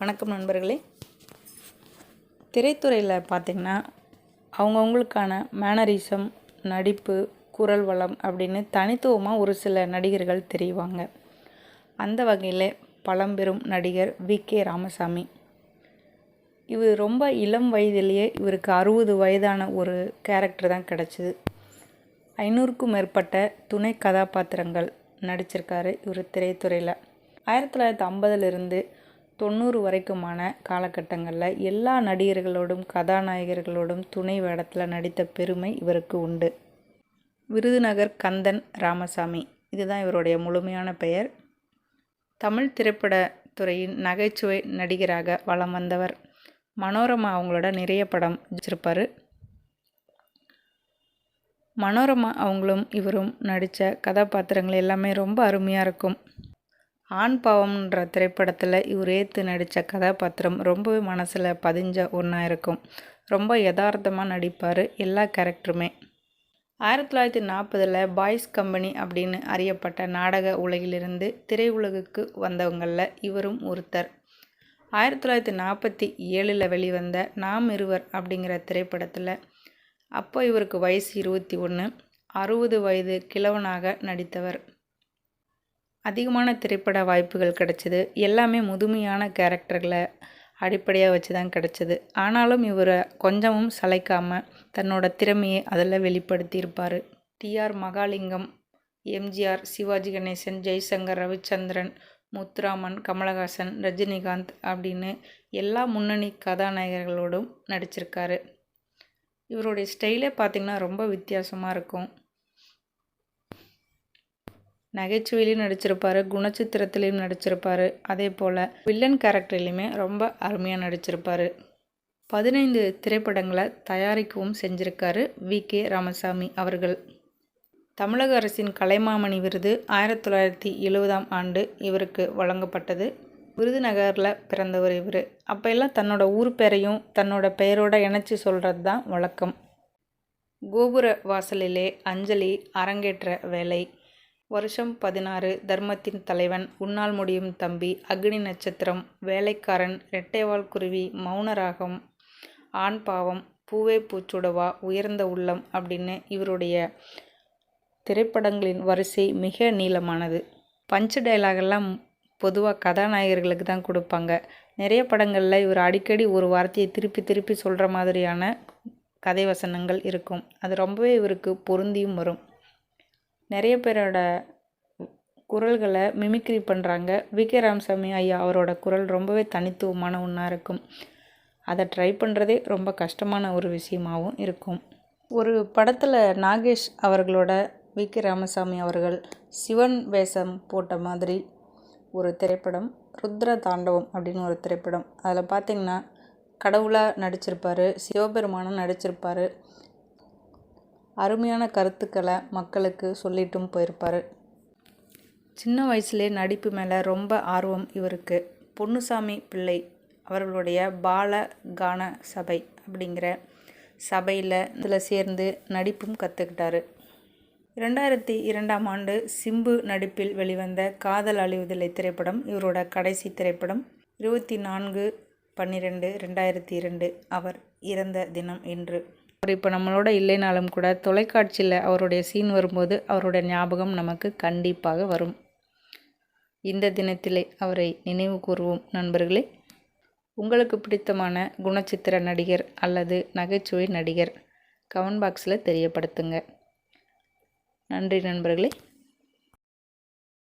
வணக்கம் நண்பர்களே. திரைத்துறையில் பார்த்திங்கன்னா அவங்கவுங்களுக்கான மேனரிசம் நடிப்பு குரல் வளம் அப்படின்னு தனித்துவமாக ஒரு சில நடிகர்கள் தெரிவாங்க. அந்த வகையில் பழம்பெரும் நடிகர் வி. கே. ராமசாமி. இவர் ரொம்ப இளம் வயதிலேயே இவருக்கு அறுபது வயதான ஒரு கேரக்டர் தான் கிடச்சிது. ஐநூறுக்கும் மேற்பட்ட துணை கதாபாத்திரங்கள் நடிச்சிருக்காரு இவர் திரைத்துறையில். ஆயிரத்தி தொள்ளாயிரத்தி ஐம்பதுலேருந்து தொண்ணூறு வரைக்குமான காலகட்டங்களில் எல்லா நடிகர்களோடும் கதாநாயகர்களோடும் துணை வேடத்தில் நடித்த பெருமை இவருக்கு உண்டு. விருதுநகர் கந்தன் ராமசாமி. இதுதான் இவருடைய முழுமையான பெயர். தமிழ் திரைப்பட துறையின் நகைச்சுவை நடிகராக வலம் வந்தவர். மனோரமா அவங்களோட நிறைய படம் வச்சிருப்பார் மனோரமா அவங்களும் இவரும் நடித்த கதாபாத்திரங்கள் எல்லாமே ரொம்ப அருமையாக இருக்கும். ஆண் பாவம்ன்ற திரைப்படத்தில் இவர் ஏற்று நடித்த கதாபாத்திரம் ரொம்பவே மனசில் பதிஞ்ச ஒன்றா இருக்கும். ரொம்ப யதார்த்தமாக நடிப்பார் எல்லா கேரக்டருமே. ஆயிரத்தி தொள்ளாயிரத்தி நாற்பதில் பாய்ஸ் கம்பெனி அப்படின்னு அறியப்பட்ட நாடக உலகிலிருந்து திரையுலகுக்கு வந்தவங்களில் இவரும் ஒருத்தர். ஆயிரத்தி தொள்ளாயிரத்தி நாற்பத்தி ஏழில் வெளிவந்த நாம் இருவர் அப்படிங்கிற திரைப்படத்தில் அப்போ இவருக்கு வயசு இருபத்தி ஒன்று அறுபது வயது கிழவனாக நடித்தவர். அதிகமான திரைப்பட வாய்ப்புகள் கிடச்சிது. எல்லாமே முதுமையான கேரக்டர்களை அடிப்படையாக வச்சு தான் கிடச்சிது. ஆனாலும் இவரை கொஞ்சமும் சளைக்காமல் தன்னோட திறமையை அதில் வெளிப்படுத்தியிருப்பார். டிஆர் மகாலிங்கம் எம்ஜிஆர் சிவாஜி கணேசன் ஜெய்சங்கர் ரவிச்சந்திரன் முத்துராமன் கமலஹாசன் ரஜினிகாந்த் அப்படின்னு எல்லா முன்னணி கதாநாயகர்களோடும் நடிச்சிருக்காரு. இவருடைய ஸ்டைலே பார்த்திங்கன்னா ரொம்ப வித்தியாசமாக இருக்கும். நகைச்சுவையிலையும் நடிச்சிருப்பார் குணச்சித்திரத்துலேயும் நடிச்சிருப்பார். அதே போல் வில்லன் கேரக்டர்லேயுமே ரொம்ப அருமையாக நடிச்சிருப்பார். பதினைந்து திரைப்படங்களை தயாரிக்கவும் செஞ்சிருக்காரு வி. கே. ராமசாமி அவர்கள். தமிழக அரசின் கலைமாமணி விருது ஆயிரத்தி தொள்ளாயிரத்தி எழுபதாம் ஆண்டு இவருக்கு வழங்கப்பட்டது. விருதுநகரில் பிறந்தவர் இவர். அப்போ எல்லாம் தன்னோட ஊர் பேரையும் தன்னோட பெயரோட இணைச்சி சொல்கிறது தான் வழக்கம். கோபுர வாசலிலே அஞ்சலி அரங்கேற்ற வேலை வருஷம் பதினாறு தர்மத்தின் தலைவன் உன்னால் முடியும் தம்பி அக்னி நட்சத்திரம் வேலைக்காரன் ரெட்டைவால் குருவி மௌனராகம் ஆண் பாவம் பூவே பூச்சுடவா உயர்ந்த உள்ளம் அப்படின்னு இவருடைய திரைப்படங்களின் வரிசை மிக நீளமானது. பஞ்சு டைலாகெல்லாம் பொதுவாக கதாநாயகர்களுக்கு தான் கொடுப்பாங்க. நிறைய படங்களில் இவர் அடிக்கடி ஒரு வார்த்தையை திருப்பி திருப்பி சொல்கிற மாதிரியான கதை வசனங்கள் இருக்கும். அது ரொம்பவே இவருக்கு பொருந்தியும் வரும். நிறைய பேரோட குரல்களை மிமிக்ரி பண்ணுறாங்க வி கே ராமசாமி ஐயா அவரோட குரல் ரொம்பவே தனித்துவமான ஒன்றா இருக்கும். அதை ட்ரை பண்ணுறதே ரொம்ப கஷ்டமான ஒரு விஷயமாகவும் இருக்கும். ஒரு படத்தில் நாகேஷ் அவர்களோட வி கே ராமசாமி அவர்கள் சிவன் வேஷம் போட்ட மாதிரி ஒரு திரைப்படம் ருத்ர தாண்டவம் அப்படின்னு ஒரு திரைப்படம். அதில் பார்த்திங்கன்னா கடவுளாக நடிச்சிருப்பார் சிவபெருமானும் நடிச்சிருப்பார். அருமையான கருத்துக்களை மக்களுக்கு சொல்லிட்டும் போயிருப்பார். சின்ன வயசுலேயே நடிப்பு மேலே ரொம்ப ஆர்வம் இவருக்கு. பொன்னுசாமி பிள்ளை அவர்களுடைய பால கான சபை அப்படிங்கிற சபையில் இதில் சேர்ந்து நடிப்பும் கற்றுக்கிட்டாரு இரண்டாயிரத்தி இரண்டாம் ஆண்டு சிம்பு நடிப்பில் வெளிவந்த காதல் அழிவுதில்லை திரைப்படம் இவரோட கடைசி திரைப்படம் இருபத்தி நான்கு பன்னிரெண்டு ரெண்டாயிரத்தி இரண்டு அவர் இறந்த தினம் இன்று. அவர் இப்போ நம்மளோட இல்லைனாலும் கூட தொலைக்காட்சியில் அவருடைய சீன் வரும்போது அவருடைய ஞாபகம் நமக்கு கண்டிப்பாக வரும். இந்த தினத்திலே அவரை நினைவு கூறுவோம் நண்பர்களே. உங்களுக்கு பிடித்தமான குணச்சித்திர நடிகர் அல்லது நகைச்சுவை நடிகர் கமெண்ட் பாக்ஸில் தெரியப்படுத்துங்க. நன்றி நண்பர்களே.